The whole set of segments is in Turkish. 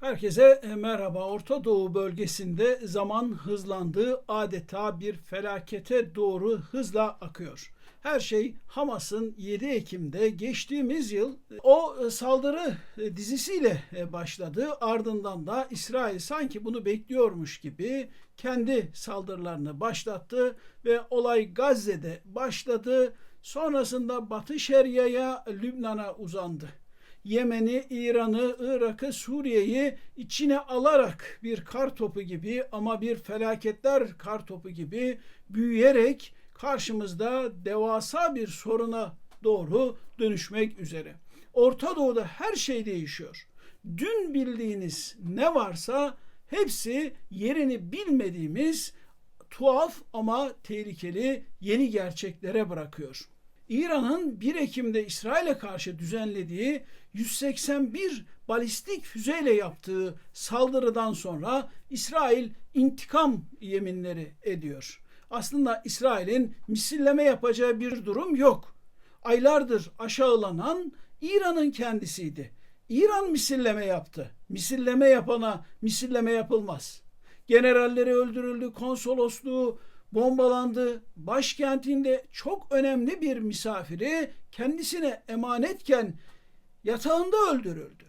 Herkese e, merhaba. Orta Doğu bölgesinde zaman hızlandı. Adeta bir felakete doğru hızla akıyor. Her şey Hamas'ın 7 Ekim'de geçtiğimiz yıl e, o e, saldırı dizisiyle başladı. Ardından da İsrail sanki bunu bekliyormuş gibi kendi saldırılarını başlattı ve olay Gazze'de başladı. Sonrasında Batı Şeria'ya, Lübnan'a uzandı. Yemen'i, İran'ı, Irak'ı, Suriye'yi içine alarak bir kar topu gibi ama bir felaketler kar topu gibi büyüyerek karşımızda devasa bir soruna doğru dönüşmek üzere. Orta Doğu'da her şey değişiyor. Dün bildiğiniz ne varsa hepsi yerini bilmediğimiz tuhaf ama tehlikeli yeni gerçeklere bırakıyor. İran'ın 1 Ekim'de İsrail'e karşı düzenlediği 181 balistik füzeyle yaptığı saldırıdan sonra İsrail intikam yeminleri ediyor. Aslında İsrail'in misilleme yapacağı bir durum yok. Aylardır aşağılanan İran'ın kendisiydi. İran misilleme yaptı. Misilleme yapana misilleme yapılmaz. Generalleri öldürüldü, konsolosluğu bombalandı. Başkentinde çok önemli bir misafiri kendisine emanetken yatağında öldürüldü.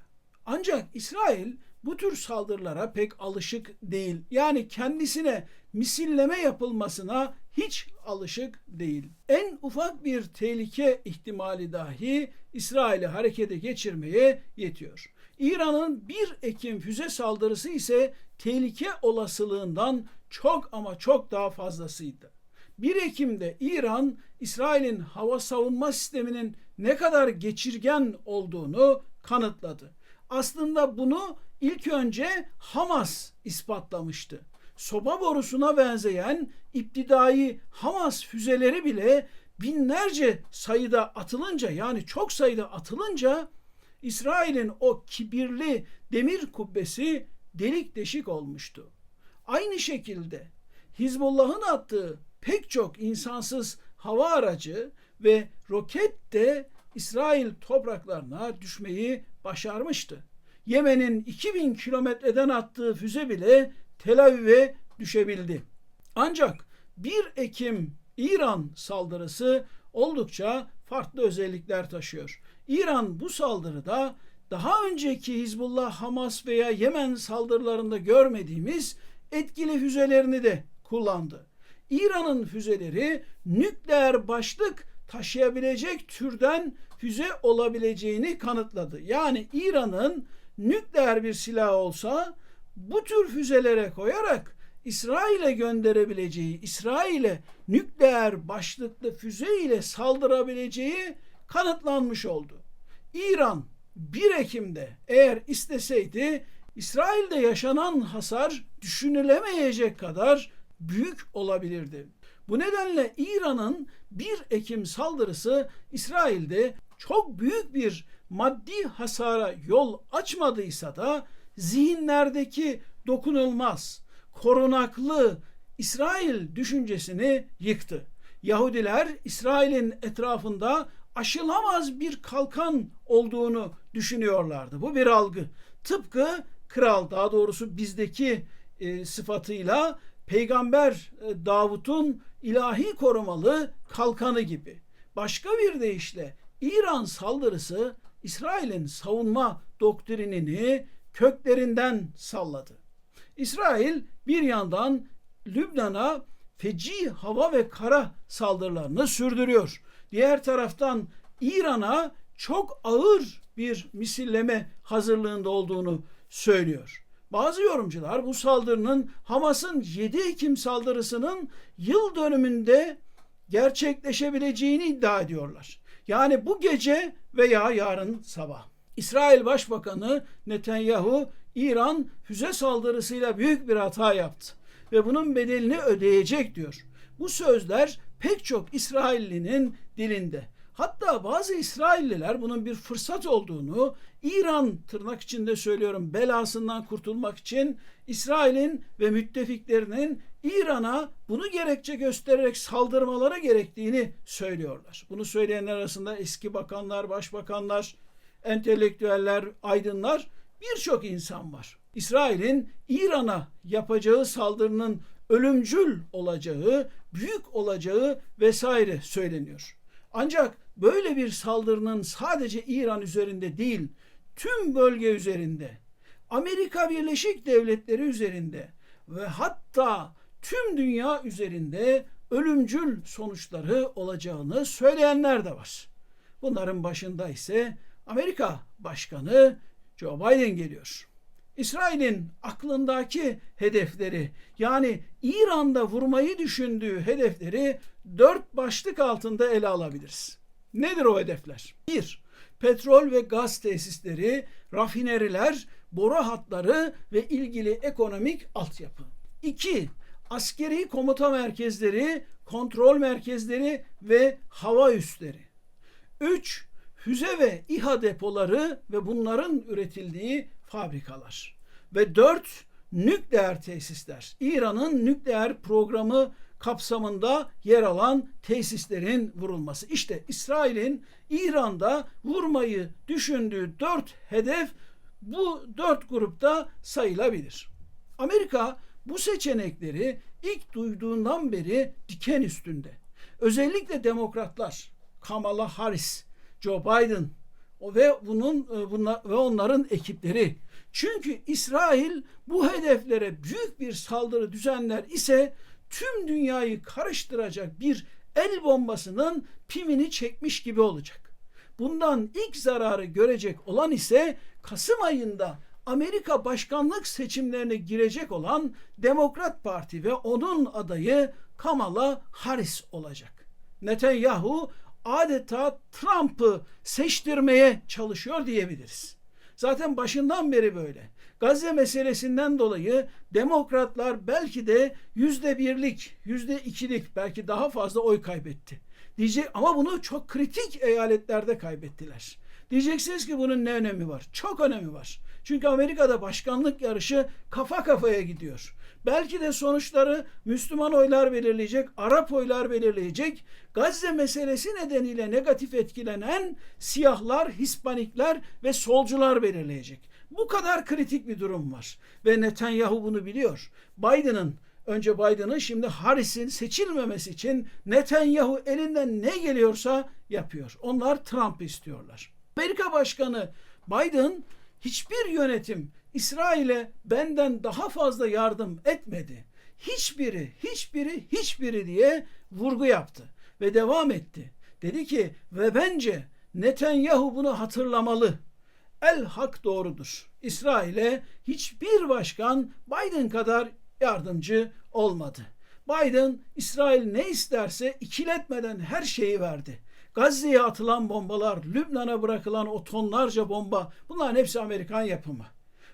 Ancak İsrail bu tür saldırılara pek alışık değil. Yani kendisine misilleme yapılmasına hiç alışık değil. En ufak bir tehlike ihtimali dahi İsrail'i harekete geçirmeye yetiyor. İran'ın 1 Ekim füze saldırısı ise tehlike olasılığından çok ama çok daha fazlasıydı. 1 Ekim'de İran, İsrail'in hava savunma sisteminin ne kadar geçirgen olduğunu kanıtladı. Aslında bunu ilk önce Hamas ispatlamıştı. Soba borusuna benzeyen iptidai Hamas füzeleri bile binlerce sayıda atılınca yani çok sayıda atılınca İsrail'in o kibirli demir kubbesi delik deşik olmuştu. Aynı şekilde Hizbullah'ın attığı pek çok insansız hava aracı ve roket de İsrail topraklarına düşmeyi başarmıştı. Yemen'in 2000 kilometreden attığı füze bile Tel Aviv'e düşebildi. Ancak 1 Ekim İran saldırısı oldukça farklı özellikler taşıyor. İran bu saldırıda daha önceki Hizbullah, Hamas veya Yemen saldırılarında görmediğimiz etkili füzelerini de kullandı. İran'ın füzeleri nükleer başlık taşıyabilecek türden füze olabileceğini kanıtladı. Yani İran'ın nükleer bir silah olsa bu tür füzelere koyarak İsrail'e gönderebileceği, İsrail'e nükleer başlıklı füze ile saldırabileceği kanıtlanmış oldu. İran 1 Ekim'de eğer isteseydi İsrail'de yaşanan hasar düşünülemeyecek kadar büyük olabilirdi. Bu nedenle İran'ın 1 Ekim saldırısı İsrail'de çok büyük bir maddi hasara yol açmadıysa da zihinlerdeki dokunulmaz, korunaklı İsrail düşüncesini yıktı. Yahudiler İsrail'in etrafında aşılamaz bir kalkan olduğunu düşünüyorlardı. Bu bir algı. Tıpkı kral daha doğrusu bizdeki e, sıfatıyla peygamber e, Davut'un ilahi korumalı kalkanı gibi. Başka bir deyişle İran saldırısı İsrail'in savunma doktrinini köklerinden salladı. İsrail bir yandan Lübnan'a feci hava ve kara saldırılarını sürdürüyor. Diğer taraftan İran'a çok ağır bir misilleme hazırlığında olduğunu söylüyor. Bazı yorumcular bu saldırının Hamas'ın 7 Ekim saldırısının yıl dönümünde gerçekleşebileceğini iddia ediyorlar. Yani bu gece veya yarın sabah. İsrail Başbakanı Netanyahu İran füze saldırısıyla büyük bir hata yaptı ve bunun bedelini ödeyecek diyor. Bu sözler pek çok İsraillinin dilinde. Hatta bazı İsrailliler bunun bir fırsat olduğunu, İran tırnak içinde söylüyorum belasından kurtulmak için İsrail'in ve müttefiklerinin İran'a bunu gerekçe göstererek saldırmaları gerektiğini söylüyorlar. Bunu söyleyenler arasında eski bakanlar, başbakanlar, entelektüeller, aydınlar birçok insan var. İsrail'in İran'a yapacağı saldırının ölümcül olacağı, büyük olacağı vesaire söyleniyor. Ancak böyle bir saldırının sadece İran üzerinde değil, tüm bölge üzerinde, Amerika Birleşik Devletleri üzerinde ve hatta tüm dünya üzerinde ölümcül sonuçları olacağını söyleyenler de var. Bunların başında ise Amerika Başkanı Joe Biden geliyor. İsrail'in aklındaki hedefleri yani İran'da vurmayı düşündüğü hedefleri dört başlık altında ele alabiliriz. Nedir o hedefler? 1. Petrol ve gaz tesisleri, rafineriler, boru hatları ve ilgili ekonomik altyapı. 2. Askeri komuta merkezleri, kontrol merkezleri ve hava üsleri. 3. Füze ve İHA depoları ve bunların üretildiği fabrikalar. Ve 4. Nükleer tesisler. İran'ın nükleer programı kapsamında yer alan tesislerin vurulması. İşte İsrail'in İran'da vurmayı düşündüğü dört hedef bu dört grupta sayılabilir. Amerika bu seçenekleri ilk duyduğundan beri diken üstünde. Özellikle demokratlar Kamala Harris, Joe Biden ve bunun bunlar, ve onların ekipleri. Çünkü İsrail bu hedeflere büyük bir saldırı düzenler ise tüm dünyayı karıştıracak bir el bombasının pimini çekmiş gibi olacak. Bundan ilk zararı görecek olan ise Kasım ayında Amerika başkanlık seçimlerine girecek olan Demokrat Parti ve onun adayı Kamala Harris olacak. Netanyahu adeta Trump'ı seçtirmeye çalışıyor diyebiliriz. Zaten başından beri böyle. Gazze meselesinden dolayı demokratlar belki de yüzde birlik, yüzde ikilik belki daha fazla oy kaybetti. Diyecek ama bunu çok kritik eyaletlerde kaybettiler. Diyeceksiniz ki bunun ne önemi var? Çok önemi var. Çünkü Amerika'da başkanlık yarışı kafa kafaya gidiyor. Belki de sonuçları Müslüman oylar belirleyecek, Arap oylar belirleyecek. Gazze meselesi nedeniyle negatif etkilenen siyahlar, Hispanikler ve solcular belirleyecek. Bu kadar kritik bir durum var. Ve Netanyahu bunu biliyor. Biden'ın önce Biden'ın şimdi Harris'in seçilmemesi için Netanyahu elinden ne geliyorsa yapıyor. Onlar Trump istiyorlar. Amerika Başkanı Biden hiçbir yönetim İsrail'e benden daha fazla yardım etmedi. Hiçbiri, hiçbiri, hiçbiri diye vurgu yaptı ve devam etti. Dedi ki ve bence Netanyahu bunu hatırlamalı. El hak doğrudur. İsrail'e hiçbir başkan Biden kadar yardımcı olmadı. Biden İsrail ne isterse ikiletmeden her şeyi verdi. Gazze'ye atılan bombalar, Lübnan'a bırakılan o tonlarca bomba bunların hepsi Amerikan yapımı.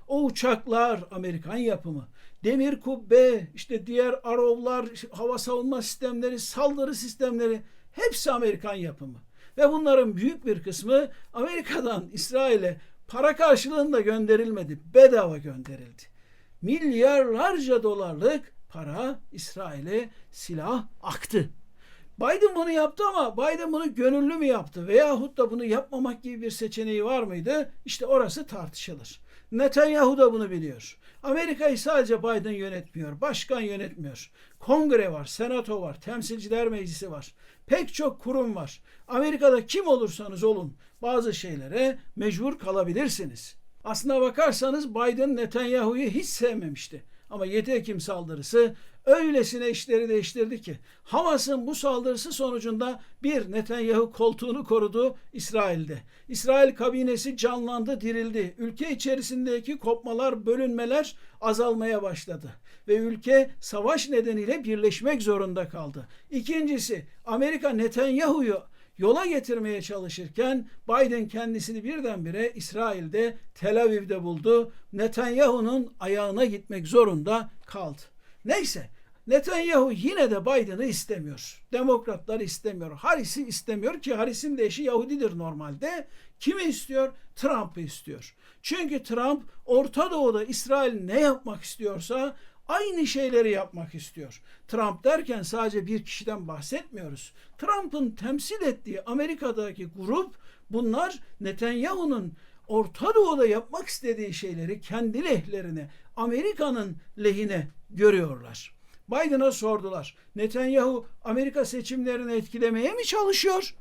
O uçaklar Amerikan yapımı. Demir kubbe, işte diğer arovlar, hava savunma sistemleri, saldırı sistemleri hepsi Amerikan yapımı. Ve bunların büyük bir kısmı Amerika'dan İsrail'e para karşılığında gönderilmedi. Bedava gönderildi. Milyarlarca dolarlık para İsrail'e silah aktı. Biden bunu yaptı ama Biden bunu gönüllü mü yaptı veyahut da bunu yapmamak gibi bir seçeneği var mıydı? İşte orası tartışılır. Netanyahu da bunu biliyor. Amerika'yı sadece Biden yönetmiyor, başkan yönetmiyor. Kongre var, senato var, temsilciler meclisi var. Pek çok kurum var. Amerika'da kim olursanız olun bazı şeylere mecbur kalabilirsiniz. Aslına bakarsanız Biden Netanyahu'yu hiç sevmemişti. Ama 7 Ekim saldırısı öylesine işleri değiştirdi ki Hamas'ın bu saldırısı sonucunda bir Netanyahu koltuğunu korudu İsrail'de. İsrail kabinesi canlandı, dirildi. Ülke içerisindeki kopmalar, bölünmeler azalmaya başladı ve ülke savaş nedeniyle birleşmek zorunda kaldı. İkincisi Amerika Netanyahu'yu yola getirmeye çalışırken Biden kendisini birdenbire İsrail'de Tel Aviv'de buldu. Netanyahu'nun ayağına gitmek zorunda kaldı. Neyse Netanyahu yine de Biden'ı istemiyor. Demokratlar istemiyor. Harris'i istemiyor ki Harris'in de eşi Yahudidir normalde. Kimi istiyor? Trump'ı istiyor. Çünkü Trump Orta Doğu'da İsrail ne yapmak istiyorsa aynı şeyleri yapmak istiyor. Trump derken sadece bir kişiden bahsetmiyoruz. Trump'ın temsil ettiği Amerika'daki grup bunlar Netanyahu'nun Orta Doğu'da yapmak istediği şeyleri kendi lehlerine, Amerika'nın lehine görüyorlar. Biden'a sordular. Netanyahu Amerika seçimlerini etkilemeye mi çalışıyor?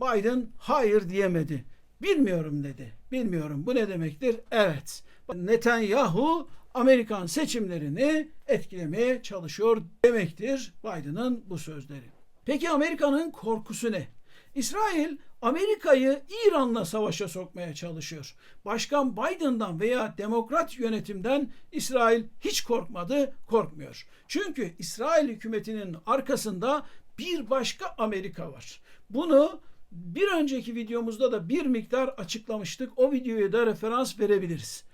Biden hayır diyemedi. Bilmiyorum dedi. Bilmiyorum. Bu ne demektir? Evet. Netanyahu Amerikan seçimlerini etkilemeye çalışıyor demektir Biden'ın bu sözleri. Peki Amerika'nın korkusu ne? İsrail Amerika'yı İran'la savaşa sokmaya çalışıyor. Başkan Biden'dan veya demokrat yönetimden İsrail hiç korkmadı, korkmuyor. Çünkü İsrail hükümetinin arkasında bir başka Amerika var. Bunu bir önceki videomuzda da bir miktar açıklamıştık. O videoya da referans verebiliriz.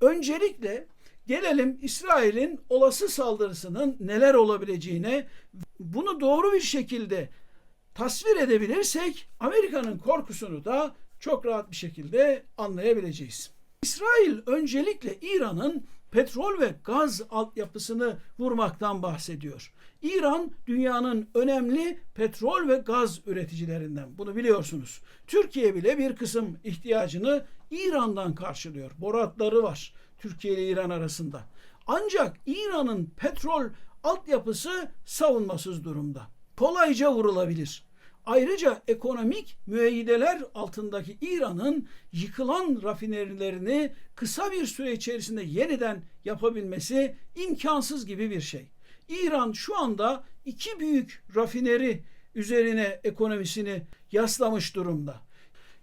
Öncelikle gelelim İsrail'in olası saldırısının neler olabileceğine. Bunu doğru bir şekilde tasvir edebilirsek Amerika'nın korkusunu da çok rahat bir şekilde anlayabileceğiz. İsrail öncelikle İran'ın petrol ve gaz altyapısını vurmaktan bahsediyor. İran dünyanın önemli petrol ve gaz üreticilerinden. Bunu biliyorsunuz. Türkiye bile bir kısım ihtiyacını İran'dan karşılıyor. Boratları var Türkiye ile İran arasında. Ancak İran'ın petrol altyapısı savunmasız durumda. Kolayca vurulabilir. Ayrıca ekonomik müeyyideler altındaki İran'ın yıkılan rafinerilerini kısa bir süre içerisinde yeniden yapabilmesi imkansız gibi bir şey. İran şu anda iki büyük rafineri üzerine ekonomisini yaslamış durumda.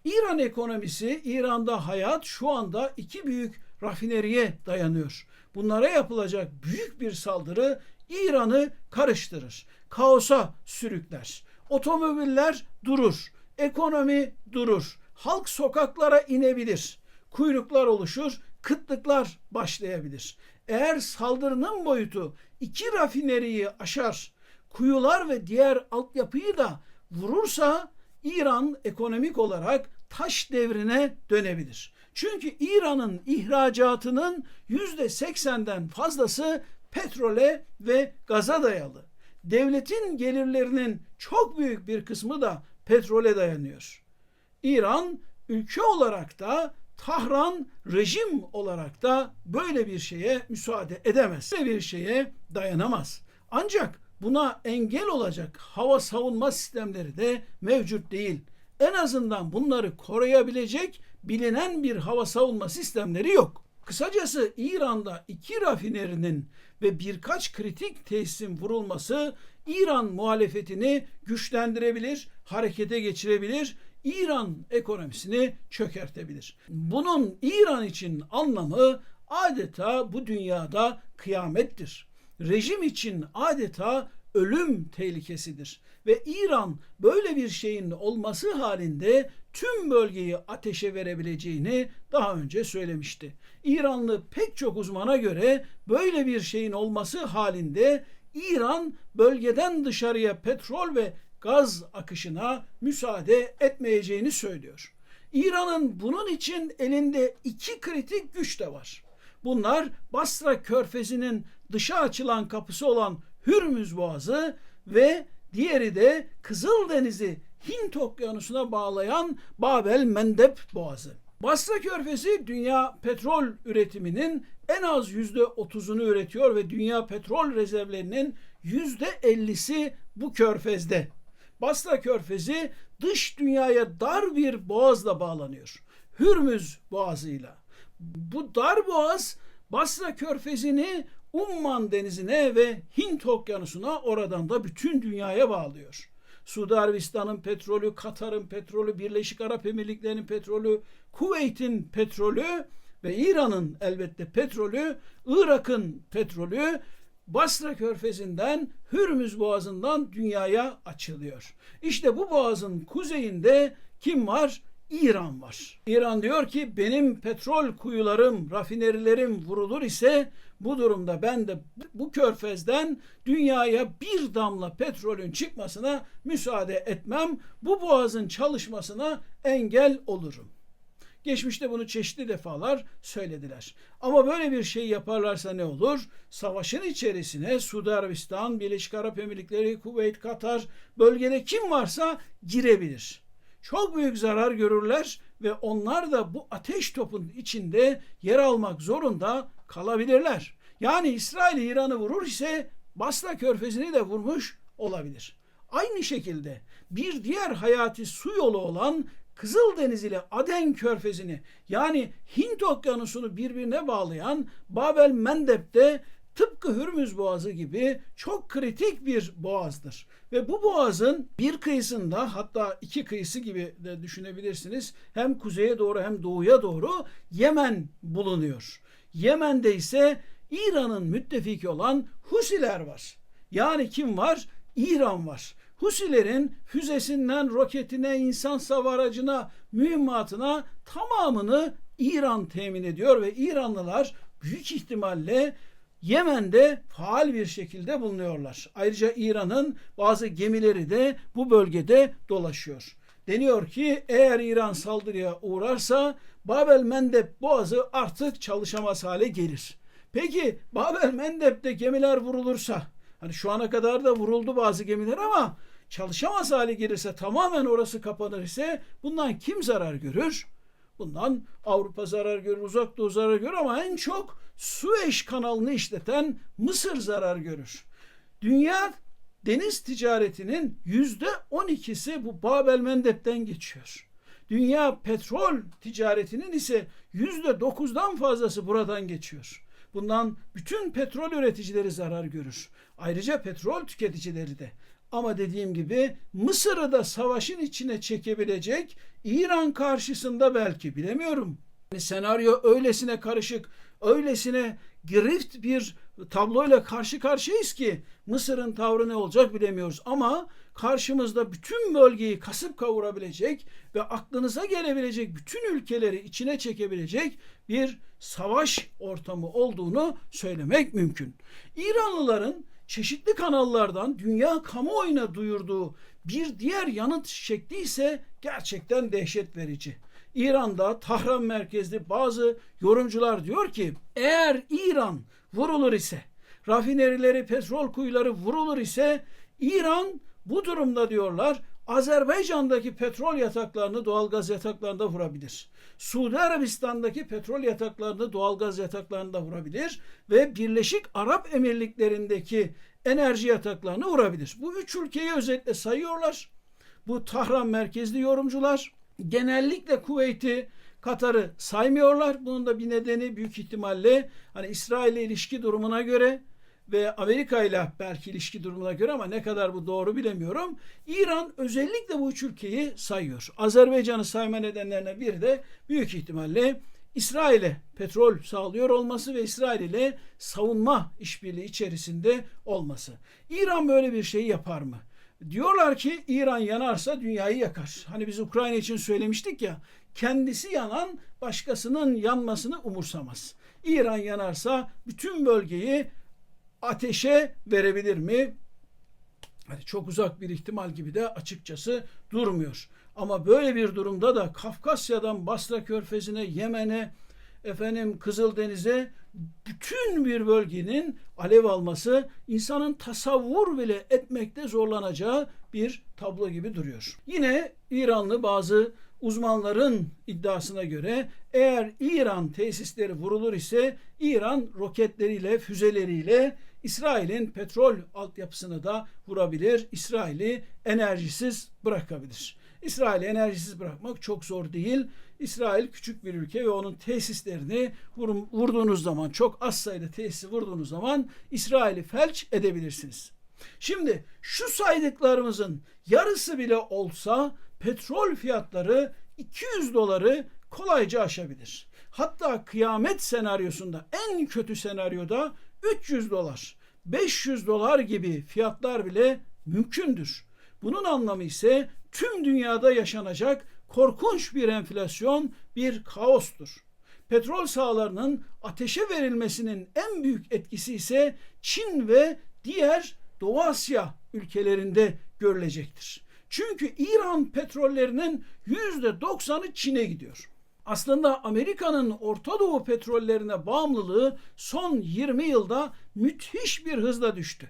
İran ekonomisi, İran'da hayat şu anda iki büyük rafineriye dayanıyor. Bunlara yapılacak büyük bir saldırı İran'ı karıştırır, kaosa sürükler. Otomobiller durur, ekonomi durur, halk sokaklara inebilir, kuyruklar oluşur, kıtlıklar başlayabilir. Eğer saldırının boyutu iki rafineriyi aşar, kuyular ve diğer altyapıyı da vurursa İran ekonomik olarak taş devrine dönebilir. Çünkü İran'ın ihracatının yüzde seksenden fazlası petrole ve gaza dayalı. Devletin gelirlerinin çok büyük bir kısmı da petrole dayanıyor. İran ülke olarak da Tahran rejim olarak da böyle bir şeye müsaade edemez. Böyle bir şeye dayanamaz. Ancak buna engel olacak hava savunma sistemleri de mevcut değil. En azından bunları koruyabilecek bilinen bir hava savunma sistemleri yok. Kısacası İran'da iki rafinerinin ve birkaç kritik tesisin vurulması İran muhalefetini güçlendirebilir, harekete geçirebilir, İran ekonomisini çökertebilir. Bunun İran için anlamı adeta bu dünyada kıyamettir. Rejim için adeta ölüm tehlikesidir ve İran böyle bir şeyin olması halinde tüm bölgeyi ateşe verebileceğini daha önce söylemişti. İranlı pek çok uzmana göre böyle bir şeyin olması halinde İran bölgeden dışarıya petrol ve gaz akışına müsaade etmeyeceğini söylüyor. İran'ın bunun için elinde iki kritik güç de var. Bunlar Basra Körfezi'nin dışa açılan kapısı olan Hürmüz Boğazı ve diğeri de Kızıldeniz'i Hint Okyanusu'na bağlayan Babel Mendeb Boğazı. Basra Körfezi dünya petrol üretiminin en az yüzde otuzunu üretiyor ve dünya petrol rezervlerinin yüzde ellisi bu körfezde. Basra Körfezi dış dünyaya dar bir boğazla bağlanıyor. Hürmüz Boğazı'yla. Bu dar boğaz Basra Körfezi'ni Umman Denizi'ne ve Hint Okyanusu'na oradan da bütün dünyaya bağlıyor. Suudi Arabistan'ın petrolü, Katar'ın petrolü, Birleşik Arap Emirlikleri'nin petrolü, Kuveyt'in petrolü ve İran'ın elbette petrolü, Irak'ın petrolü Basra Körfezi'nden Hürmüz Boğazı'ndan dünyaya açılıyor. İşte bu boğazın kuzeyinde kim var? İran var. İran diyor ki benim petrol kuyularım, rafinerilerim vurulur ise bu durumda ben de bu körfezden dünyaya bir damla petrolün çıkmasına müsaade etmem. Bu boğazın çalışmasına engel olurum. Geçmişte bunu çeşitli defalar söylediler. Ama böyle bir şey yaparlarsa ne olur? Savaşın içerisine Suudi Arabistan, Birleşik Arap Emirlikleri, Kuveyt, Katar bölgede kim varsa girebilir. Çok büyük zarar görürler ve onlar da bu ateş topun içinde yer almak zorunda kalabilirler. Yani İsrail İran'ı vurur ise Basra Körfezi'ni de vurmuş olabilir. Aynı şekilde bir diğer hayati su yolu olan Kızıldeniz ile Aden Körfezi'ni yani Hint Okyanusu'nu birbirine bağlayan Babel Mendeb'de tıpkı Hürmüz Boğazı gibi çok kritik bir boğazdır. Ve bu boğazın bir kıyısında hatta iki kıyısı gibi de düşünebilirsiniz. Hem kuzeye doğru hem doğuya doğru Yemen bulunuyor. Yemen'de ise İran'ın müttefiki olan Husiler var. Yani kim var? İran var. Husilerin füzesinden roketine, insan savar aracına, mühimmatına tamamını İran temin ediyor ve İranlılar büyük ihtimalle Yemen'de faal bir şekilde bulunuyorlar. Ayrıca İran'ın bazı gemileri de bu bölgede dolaşıyor. Deniyor ki eğer İran saldırıya uğrarsa Babel Mendeb boğazı artık çalışamaz hale gelir. Peki Babel Mendeb'de gemiler vurulursa hani şu ana kadar da vuruldu bazı gemiler ama çalışamaz hale gelirse tamamen orası kapanır ise bundan kim zarar görür? Bundan Avrupa zarar görür, Uzak Doğu zarar görür ama en çok Süveyş kanalını işleten Mısır zarar görür. Dünya deniz ticaretinin yüzde on ikisi bu Babel Mendeb'den geçiyor. Dünya petrol ticaretinin ise yüzde dokuzdan fazlası buradan geçiyor. Bundan bütün petrol üreticileri zarar görür. Ayrıca petrol tüketicileri de. Ama dediğim gibi Mısır'ı da savaşın içine çekebilecek İran karşısında belki bilemiyorum. Yani senaryo öylesine karışık, öylesine grift bir tabloyla karşı karşıyayız ki Mısır'ın tavrı ne olacak bilemiyoruz. Ama karşımızda bütün bölgeyi kasıp kavurabilecek ve aklınıza gelebilecek bütün ülkeleri içine çekebilecek bir savaş ortamı olduğunu söylemek mümkün. İranlıların çeşitli kanallardan dünya kamuoyuna duyurduğu bir diğer yanıt şekli ise gerçekten dehşet verici. İran'da Tahran merkezli bazı yorumcular diyor ki eğer İran vurulur ise rafinerileri, petrol kuyuları vurulur ise İran bu durumda diyorlar Azerbaycan'daki petrol yataklarını doğalgaz yataklarında vurabilir. Suudi Arabistan'daki petrol yataklarını doğalgaz yataklarında vurabilir ve Birleşik Arap Emirlikleri'ndeki enerji yataklarını vurabilir. Bu üç ülkeyi özellikle sayıyorlar. Bu Tahran merkezli yorumcular genellikle Kuveyt'i, Katar'ı saymıyorlar. Bunun da bir nedeni büyük ihtimalle hani İsrail ile ilişki durumuna göre ve Amerika ile belki ilişki durumuna göre ama ne kadar bu doğru bilemiyorum. İran özellikle bu üç ülkeyi sayıyor. Azerbaycan'ı sayma nedenlerine bir de büyük ihtimalle İsrail'e petrol sağlıyor olması ve İsrail ile savunma işbirliği içerisinde olması. İran böyle bir şeyi yapar mı? Diyorlar ki İran yanarsa dünyayı yakar. Hani biz Ukrayna için söylemiştik ya kendisi yanan başkasının yanmasını umursamaz. İran yanarsa bütün bölgeyi ateşe verebilir mi? Hani çok uzak bir ihtimal gibi de açıkçası durmuyor. Ama böyle bir durumda da Kafkasya'dan Basra Körfezi'ne, Yemen'e, efendim Kızıldeniz'e bütün bir bölgenin alev alması insanın tasavvur bile etmekte zorlanacağı bir tablo gibi duruyor. Yine İranlı bazı uzmanların iddiasına göre eğer İran tesisleri vurulur ise İran roketleriyle, füzeleriyle İsrail'in petrol altyapısını da vurabilir. İsrail'i enerjisiz bırakabilir. İsrail'i enerjisiz bırakmak çok zor değil. İsrail küçük bir ülke ve onun tesislerini vurduğunuz zaman çok az sayıda tesisi vurduğunuz zaman İsrail'i felç edebilirsiniz. Şimdi şu saydıklarımızın yarısı bile olsa petrol fiyatları 200 doları kolayca aşabilir. Hatta kıyamet senaryosunda en kötü senaryoda 300 dolar, 500 dolar gibi fiyatlar bile mümkündür. Bunun anlamı ise tüm dünyada yaşanacak korkunç bir enflasyon, bir kaostur. Petrol sahalarının ateşe verilmesinin en büyük etkisi ise Çin ve diğer Doğu Asya ülkelerinde görülecektir. Çünkü İran petrollerinin yüzde doksanı Çin'e gidiyor. Aslında Amerika'nın Orta Doğu petrollerine bağımlılığı son 20 yılda müthiş bir hızla düştü.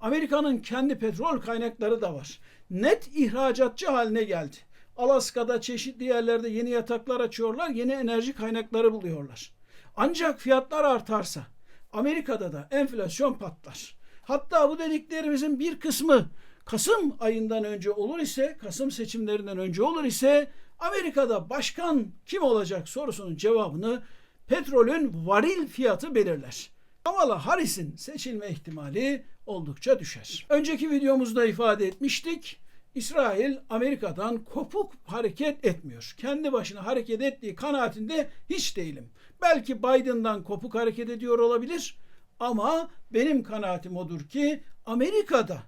Amerika'nın kendi petrol kaynakları da var. Net ihracatçı haline geldi. Alaska'da çeşitli yerlerde yeni yataklar açıyorlar, yeni enerji kaynakları buluyorlar. Ancak fiyatlar artarsa Amerika'da da enflasyon patlar. Hatta bu dediklerimizin bir kısmı Kasım ayından önce olur ise, Kasım seçimlerinden önce olur ise Amerika'da başkan kim olacak sorusunun cevabını petrolün varil fiyatı belirler. Kamala Harris'in seçilme ihtimali oldukça düşer. Önceki videomuzda ifade etmiştik. İsrail Amerika'dan kopuk hareket etmiyor. Kendi başına hareket ettiği kanaatinde hiç değilim. Belki Biden'dan kopuk hareket ediyor olabilir ama benim kanaatim odur ki Amerika'da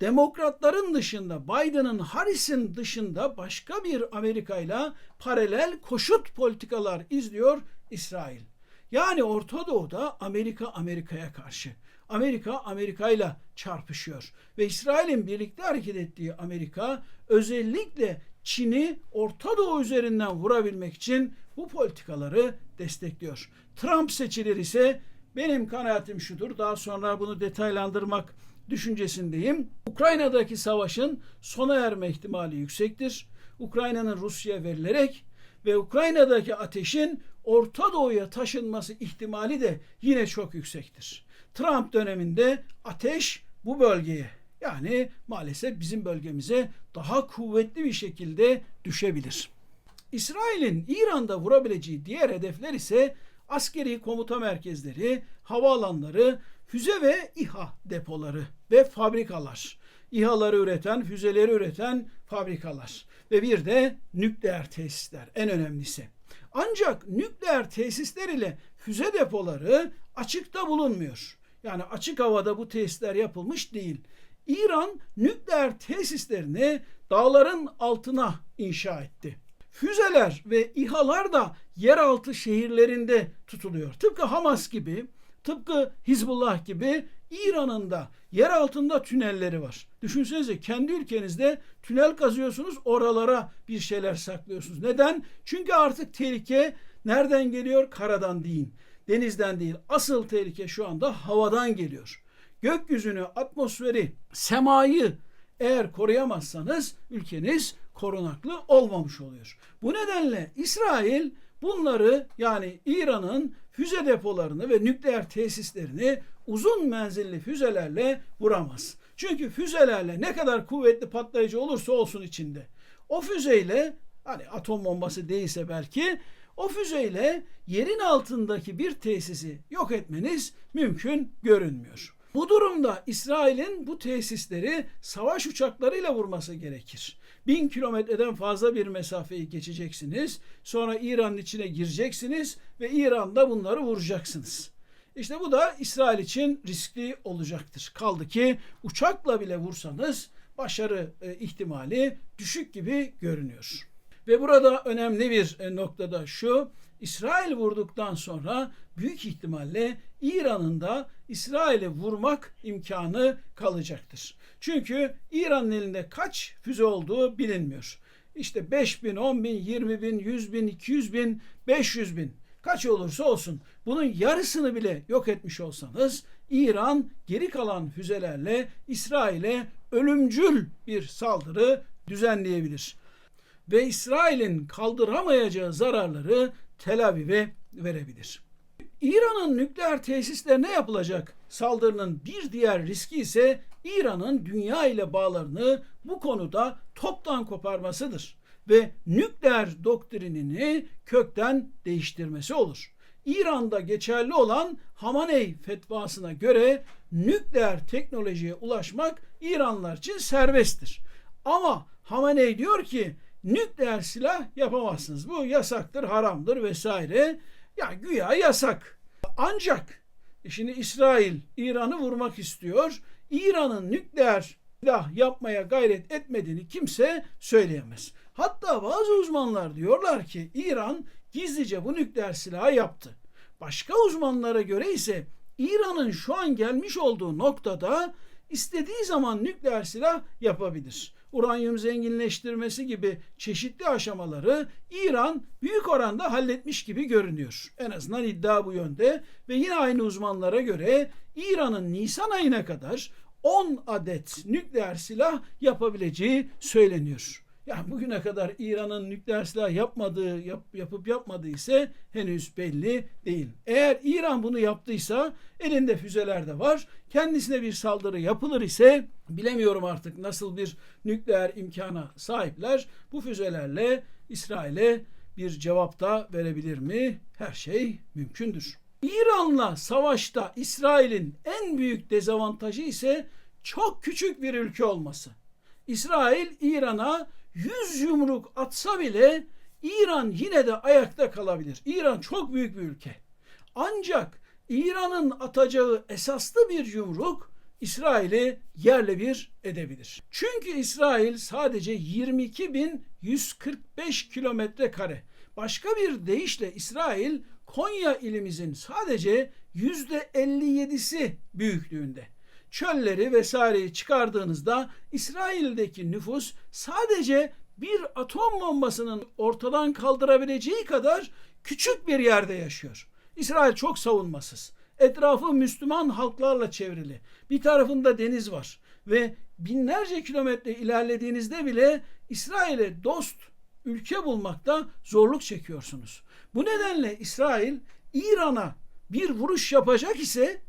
Demokratların dışında Biden'ın Harris'in dışında başka bir Amerika ile paralel koşut politikalar izliyor İsrail. Yani Orta Doğu'da Amerika Amerika'ya karşı. Amerika Amerika ile çarpışıyor. Ve İsrail'in birlikte hareket ettiği Amerika özellikle Çin'i Orta Doğu üzerinden vurabilmek için bu politikaları destekliyor. Trump seçilir ise benim kanaatim şudur. Daha sonra bunu detaylandırmak düşüncesindeyim. Ukrayna'daki savaşın sona erme ihtimali yüksektir. Ukrayna'nın Rusya verilerek ve Ukrayna'daki ateşin Orta Doğu'ya taşınması ihtimali de yine çok yüksektir. Trump döneminde ateş bu bölgeye yani maalesef bizim bölgemize daha kuvvetli bir şekilde düşebilir. İsrail'in İran'da vurabileceği diğer hedefler ise askeri komuta merkezleri, havaalanları, füze ve İHA depoları ve fabrikalar. İHA'ları üreten, füzeleri üreten fabrikalar ve bir de nükleer tesisler en önemlisi. Ancak nükleer tesisler ile füze depoları açıkta bulunmuyor. Yani açık havada bu tesisler yapılmış değil. İran nükleer tesislerini dağların altına inşa etti. Füzeler ve İHA'lar da yeraltı şehirlerinde tutuluyor. Tıpkı Hamas gibi, tıpkı Hizbullah gibi İran'ın da yer altında tünelleri var. Düşünsenize kendi ülkenizde tünel kazıyorsunuz oralara bir şeyler saklıyorsunuz. Neden? Çünkü artık tehlike nereden geliyor? Karadan değil, denizden değil. Asıl tehlike şu anda havadan geliyor. Gökyüzünü, atmosferi, semayı eğer koruyamazsanız ülkeniz korunaklı olmamış oluyor. Bu nedenle İsrail bunları yani İran'ın füze depolarını ve nükleer tesislerini uzun menzilli füzelerle vuramaz. Çünkü füzelerle ne kadar kuvvetli patlayıcı olursa olsun içinde o füzeyle hani atom bombası değilse belki o füzeyle yerin altındaki bir tesisi yok etmeniz mümkün görünmüyor. Bu durumda İsrail'in bu tesisleri savaş uçaklarıyla vurması gerekir. Bin kilometreden fazla bir mesafeyi geçeceksiniz. Sonra İran'ın içine gireceksiniz ve İran'da bunları vuracaksınız. İşte bu da İsrail için riskli olacaktır. Kaldı ki uçakla bile vursanız başarı e, ihtimali düşük gibi görünüyor. Ve burada önemli bir e, noktada şu, İsrail vurduktan sonra büyük ihtimalle İran'ın da İsrail'i vurmak imkanı kalacaktır. Çünkü İran'ın elinde kaç füze olduğu bilinmiyor. İşte 5 bin, 10 bin, 20 bin, 100 bin, 200 bin, 500 bin kaç olursa olsun bunun yarısını bile yok etmiş olsanız İran geri kalan füzelerle İsrail'e ölümcül bir saldırı düzenleyebilir. Ve İsrail'in kaldıramayacağı zararları Tel Aviv'e verebilir. İran'ın nükleer tesislerine yapılacak saldırının bir diğer riski ise İran'ın dünya ile bağlarını bu konuda toptan koparmasıdır ve nükleer doktrinini kökten değiştirmesi olur. İran'da geçerli olan Hamaney fetvasına göre nükleer teknolojiye ulaşmak İranlılar için serbesttir. Ama Hamaney diyor ki nükleer silah yapamazsınız. Bu yasaktır, haramdır vesaire. Ya güya yasak. Ancak şimdi İsrail İran'ı vurmak istiyor. İran'ın nükleer silah yapmaya gayret etmediğini kimse söyleyemez. Hatta bazı uzmanlar diyorlar ki İran gizlice bu nükleer silahı yaptı. Başka uzmanlara göre ise İran'ın şu an gelmiş olduğu noktada istediği zaman nükleer silah yapabilir. Uranyum zenginleştirmesi gibi çeşitli aşamaları İran büyük oranda halletmiş gibi görünüyor. En azından iddia bu yönde ve yine aynı uzmanlara göre İran'ın Nisan ayına kadar 10 adet nükleer silah yapabileceği söyleniyor. Yani bugüne kadar İran'ın nükleer silah yapmadığı, yap, yapıp yapmadığı ise henüz belli değil. Eğer İran bunu yaptıysa elinde füzeler de var. Kendisine bir saldırı yapılır ise bilemiyorum artık nasıl bir nükleer imkana sahipler. Bu füzelerle İsrail'e bir cevap da verebilir mi? Her şey mümkündür. İran'la savaşta İsrail'in en büyük dezavantajı ise çok küçük bir ülke olması. İsrail İran'a 100 yumruk atsa bile İran yine de ayakta kalabilir. İran çok büyük bir ülke. Ancak İran'ın atacağı esaslı bir yumruk İsrail'i yerle bir edebilir. Çünkü İsrail sadece 22.145 kilometre kare. Başka bir deyişle İsrail Konya ilimizin sadece yüzde 57'si büyüklüğünde. Çölleri vesaireyi çıkardığınızda İsrail'deki nüfus sadece bir atom bombasının ortadan kaldırabileceği kadar küçük bir yerde yaşıyor. İsrail çok savunmasız. Etrafı Müslüman halklarla çevrili. Bir tarafında deniz var ve binlerce kilometre ilerlediğinizde bile İsrail'e dost ülke bulmakta zorluk çekiyorsunuz. Bu nedenle İsrail İran'a bir vuruş yapacak ise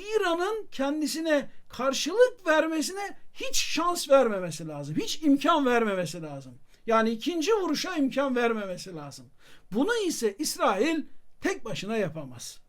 İran'ın kendisine karşılık vermesine hiç şans vermemesi lazım. Hiç imkan vermemesi lazım. Yani ikinci vuruşa imkan vermemesi lazım. Bunu ise İsrail tek başına yapamaz.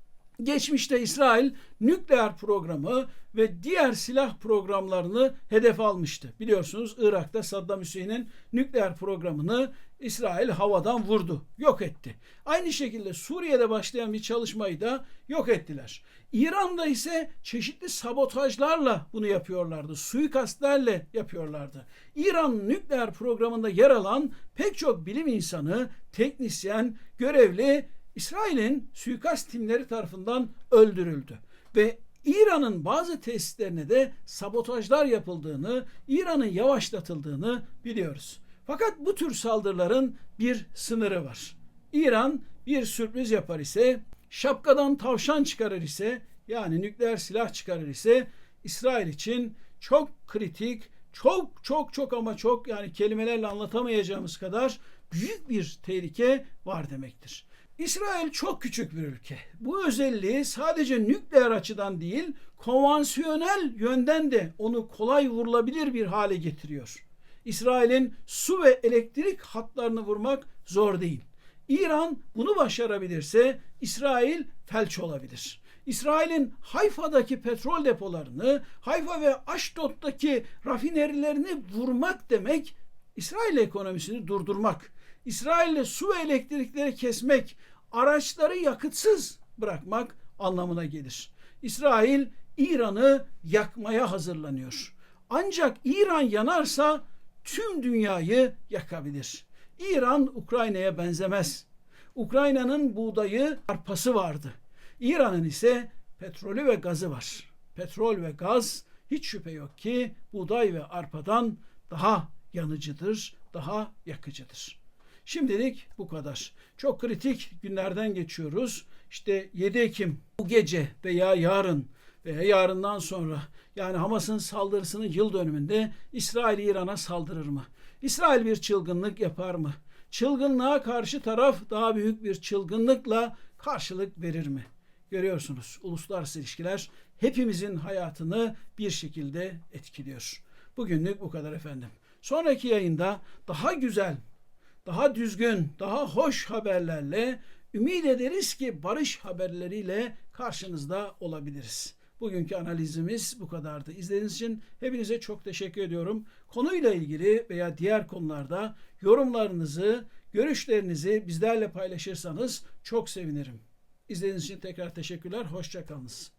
Geçmişte İsrail nükleer programı ve diğer silah programlarını hedef almıştı. Biliyorsunuz Irak'ta Saddam Hüseyin'in nükleer programını İsrail havadan vurdu, yok etti. Aynı şekilde Suriye'de başlayan bir çalışmayı da yok ettiler. İran'da ise çeşitli sabotajlarla bunu yapıyorlardı. Suikastlerle yapıyorlardı. İran nükleer programında yer alan pek çok bilim insanı, teknisyen, görevli İsrail'in suikast timleri tarafından öldürüldü. Ve İran'ın bazı tesislerine de sabotajlar yapıldığını, İran'ın yavaşlatıldığını biliyoruz. Fakat bu tür saldırıların bir sınırı var. İran bir sürpriz yapar ise, şapkadan tavşan çıkarır ise, yani nükleer silah çıkarır ise İsrail için çok kritik, çok çok çok ama çok yani kelimelerle anlatamayacağımız kadar büyük bir tehlike var demektir. İsrail çok küçük bir ülke. Bu özelliği sadece nükleer açıdan değil, konvansiyonel yönden de onu kolay vurulabilir bir hale getiriyor. İsrail'in su ve elektrik hatlarını vurmak zor değil. İran bunu başarabilirse İsrail felç olabilir. İsrail'in Hayfa'daki petrol depolarını, Hayfa ve Aşdod'daki rafinerilerini vurmak demek İsrail ekonomisini durdurmak. İsrail'le su ve elektrikleri kesmek, araçları yakıtsız bırakmak anlamına gelir. İsrail İran'ı yakmaya hazırlanıyor. Ancak İran yanarsa tüm dünyayı yakabilir. İran Ukrayna'ya benzemez. Ukrayna'nın buğdayı, arpası vardı. İran'ın ise petrolü ve gazı var. Petrol ve gaz hiç şüphe yok ki buğday ve arpadan daha yanıcıdır, daha yakıcıdır. Şimdilik bu kadar. Çok kritik günlerden geçiyoruz. İşte 7 Ekim bu gece veya yarın yarından sonra yani Hamas'ın saldırısının yıl dönümünde İsrail İran'a saldırır mı? İsrail bir çılgınlık yapar mı? Çılgınlığa karşı taraf daha büyük bir çılgınlıkla karşılık verir mi? Görüyorsunuz uluslararası ilişkiler hepimizin hayatını bir şekilde etkiliyor. Bugünlük bu kadar efendim. Sonraki yayında daha güzel, daha düzgün, daha hoş haberlerle ümit ederiz ki barış haberleriyle karşınızda olabiliriz. Bugünkü analizimiz bu kadardı. İzlediğiniz için hepinize çok teşekkür ediyorum. Konuyla ilgili veya diğer konularda yorumlarınızı, görüşlerinizi bizlerle paylaşırsanız çok sevinirim. İzlediğiniz için tekrar teşekkürler. Hoşçakalınız.